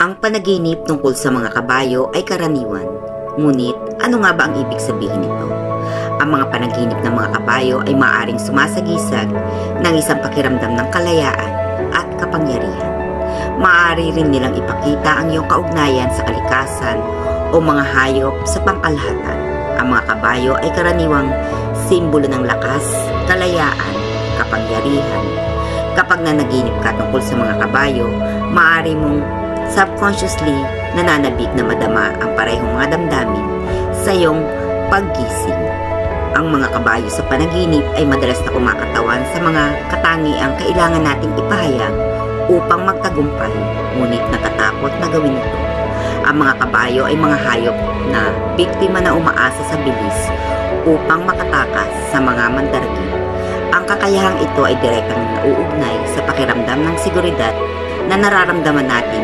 Ang panaginip tungkol sa mga kabayo ay karaniwan. Ngunit, ano nga ba ang ibig sabihin nito? Ang mga panaginip ng mga kabayo ay maaaring sumasagisag ng isang pakiramdam ng kalayaan at kapangyarihan. Maaari rin nilang ipakita ang iyong kaugnayan sa kalikasan o mga hayop sa pangkalahatan. Ang mga kabayo ay karaniwang simbolo ng lakas, kalayaan, kapangyarihan. Kapag nanaginip ka tungkol sa mga kabayo, maaari mong subconsciously nananabik na madama ang parehong mga damdamin sa iyong paggising. Ang mga kabayo sa panaginip ay madalas na kumakatawan sa mga katangiang kailangan nating ipahayag upang magtagumpay, ngunit natatakot na gawin ito. Ang mga kabayo ay mga hayop na biktima na umaasa sa bilis upang makatakas sa mga mandargi. Ang kakayahang ito ay direktang nauugnay sa pakiramdam ng seguridad na nararamdaman natin